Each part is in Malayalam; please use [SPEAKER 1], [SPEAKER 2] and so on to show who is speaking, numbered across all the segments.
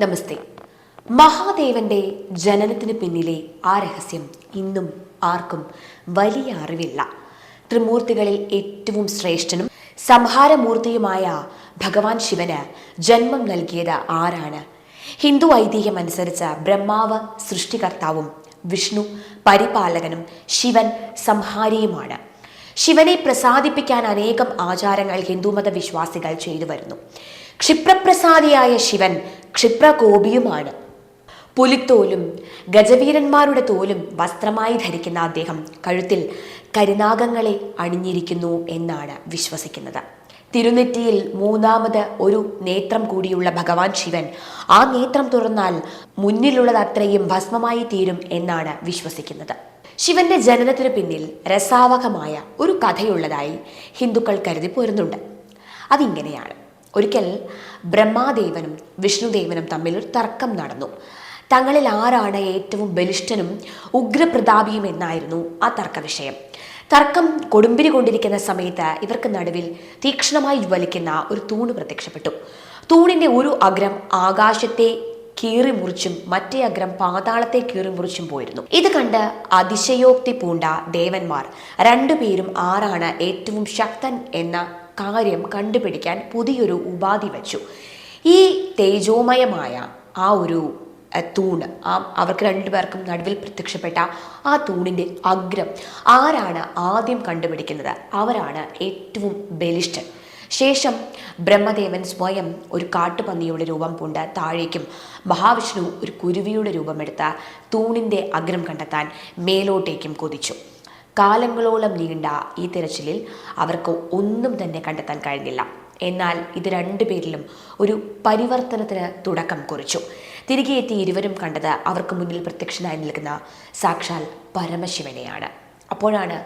[SPEAKER 1] നമസ്തേ. മഹാദേവന്റെ ജനനത്തിന് പിന്നിലെ ആ രഹസ്യം ഇന്നും ആർക്കും വലിയ അറിവില്ല. ത്രിമൂർത്തികളിൽ ഏറ്റവും ശ്രേഷ്ഠനും സംഹാരമൂർത്തിയുമായ ഭഗവാൻ ശിവന് ജന്മം നൽകിയത് ആരാണ്? ഹിന്ദു ഐതിഹ്യം അനുസരിച്ച് ബ്രഹ്മാവ് സൃഷ്ടികർത്താവും വിഷ്ണു പരിപാലകനും ശിവൻ സംഹാരിയുമാണ്. ശിവനെ പ്രസാദിപ്പിക്കാൻ അനേകം ആചാരങ്ങൾ ഹിന്ദുമത വിശ്വാസികൾ ചെയ്തു വരുന്നു. ക്ഷിപ്രപ്രസാദിയായ ശിവൻ ക്ഷിപ്രകോപിയുമാണ്. പുലിത്തോലും ഗജവീരന്മാരുടെ തോലും വസ്ത്രമായി ധരിക്കുന്ന അദ്ദേഹം കഴുത്തിൽ കരുനാഗങ്ങളെ അണിഞ്ഞിരിക്കുന്നു എന്നാണ് വിശ്വസിക്കുന്നത്. തിരുനെറ്റിയിൽ മൂന്നാമത് ഒരു നേത്രം കൂടിയുള്ള ഭഗവാൻ ശിവൻ ആ നേത്രം തുറന്നാൽ മുന്നിലുള്ളത് അത്രയും ഭസ്മമായി തീരും എന്നാണ് വിശ്വസിക്കുന്നത്. ശിവന്റെ ജനനത്തിനു പിന്നിൽ രസാവകമായ ഒരു കഥയുള്ളതായി ഹിന്ദുക്കൾ കരുതി പോരുന്നുണ്ട്. അതിങ്ങനെയാണ്. ഒരിക്കൽ ബ്രഹ്മാദേവനും വിഷ്ണുദേവനും തമ്മിൽ ഒരു തർക്കം നടന്നു. തങ്ങളിൽ ആരാണ് ഏറ്റവും ബലിഷ്ഠനും ഉഗ്രപ്രതാപിയും എന്നായിരുന്നു ആ തർക്ക വിഷയം തർക്കം കൊടുമ്പിരി കൊണ്ടിരിക്കുന്ന സമയത്ത് ഇവർക്ക് നടുവിൽ തീക്ഷ്ണമായി ജ്വലിക്കുന്ന ഒരു തൂണ് പ്രത്യക്ഷപ്പെട്ടു. തൂണിന്റെ ഒരു അഗ്രം ആകാശത്തെ കീറി മുറിച്ചും മറ്റേ അഗ്രം പാതാളത്തെ കീറി മുറിച്ചും പോയിരുന്നു. ഇത് കണ്ട് അതിശയോക്തി പൂണ്ട ദേവന്മാർ രണ്ടുപേരും ആരാണ് ഏറ്റവും ശക്തൻ എന്ന കാര്യം കണ്ടുപിടിക്കാൻ പുതിയൊരു ഉപാധി വച്ചു. ഈ തേജോമയമായ ആ ഒരു തൂണ് ആ അവർക്ക് രണ്ടുപേർക്കും നടുവിൽ പ്രത്യക്ഷപ്പെട്ട ആ തൂണിന്റെ അഗ്രം ആരാണ് ആദ്യം കണ്ടുപിടിക്കുന്നത്? അവരാണ് ഏറ്റവും ബലിഷ്ഠൻ. ശേഷം ബ്രഹ്മദേവൻ സ്വയം ഒരു കാട്ടുപന്നിയുടെ രൂപം പൂണ്ട് താഴേക്കും മഹാവിഷ്ണു ഒരു കുരുവിയുടെ രൂപമെടുത്ത തൂണിന്റെ അഗ്രം കണ്ടെത്താൻ മേലോട്ടേക്കും കൊതിച്ചു. കാലങ്ങളോളം നീണ്ട ഈ തിരച്ചിലിൽ അവർക്ക് ഒന്നും തന്നെ കണ്ടെത്താൻ കഴിഞ്ഞില്ല. എന്നാൽ ഇത് രണ്ടുപേരിലും ഒരു പരിവർത്തനത്തിന് തുടക്കം കുറിച്ചു. തിരികെ എത്തി ഇരുവരും കണ്ടത് അവർക്ക് മുന്നിൽ പ്രത്യക്ഷനായി നിൽക്കുന്ന സാക്ഷാൽ പരമശിവനെയാണ്. അപ്പോഴാണ്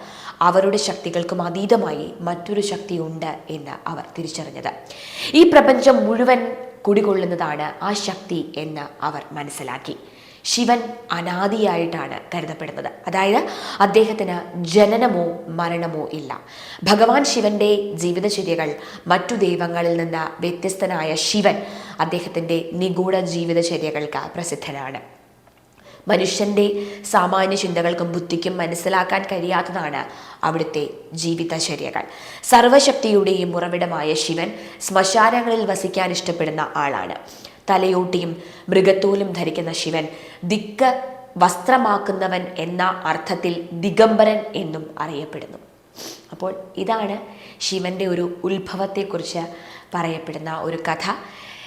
[SPEAKER 1] അവരുടെ ശക്തികൾക്കും അതീതമായി മറ്റൊരു ശക്തിയുണ്ട് എന്ന് അവർ തിരിച്ചറിഞ്ഞത്. ഈ പ്രപഞ്ചം മുഴുവൻ കുടികൊള്ളുന്നതാണ് ആ ശക്തി എന്ന് അവർ മനസ്സിലാക്കി. ശിവൻ അനാദിയായിട്ടാണ് കരുതപ്പെടുന്നത്. അതായത് അദ്ദേഹത്തിന് ജനനമോ മരണമോ ഇല്ല. ഭഗവാൻ ശിവന്റെ ജീവിതചര്യകൾ മറ്റു ദൈവങ്ങളിൽ നിന്ന് വ്യത്യസ്തനായ ശിവൻ അദ്ദേഹത്തിന്റെ നിഗൂഢ ജീവിതചര്യകൾക്ക് പ്രസിദ്ധനാണ്. മനുഷ്യന്റെ സാമാന്യ ചിന്തകൾക്കും ബുദ്ധിക്കും മനസ്സിലാക്കാൻ കഴിയാത്തതാണ് അവിടുത്തെ ജീവിതചര്യകൾ. സർവശക്തിയുടെയും ഉറവിടമായ ശിവൻ ശ്മശാനങ്ങളിൽ വസിക്കാൻ ഇഷ്ടപ്പെടുന്ന ആളാണ്. തലയോട്ടിയും മൃഗത്തോലും ധരിക്കുന്ന ശിവൻ ദിക്ക വസ്ത്രമാക്കുന്നവൻ എന്ന അർത്ഥത്തിൽ ദിഗംബരൻ എന്നും അറിയപ്പെടുന്നു. അപ്പോൾ ഇതാണ് ശിവന്റെ ഒരു ഉത്ഭവത്തെക്കുറിച്ച് പറയപ്പെടുന്ന ഒരു കഥ.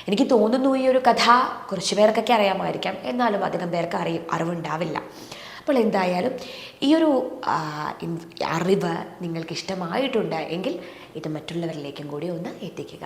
[SPEAKER 1] എനിക്ക് തോന്നുന്നു ഈ ഒരു കഥ കുറച്ച് പേർക്കൊക്കെ അറിയാമായിരിക്കാം. എന്നാലും അധികം പേർക്ക് അറിയ അറിവുണ്ടാവില്ല. അപ്പോൾ എന്തായാലും ഈ ഒരു അറിവ് നിങ്ങൾക്ക് ഇഷ്ടമായിട്ടുണ്ട് എങ്കിൽ ഇത് മറ്റുള്ളവരിലേക്കും കൂടി ഒന്ന് എത്തിക്കുക.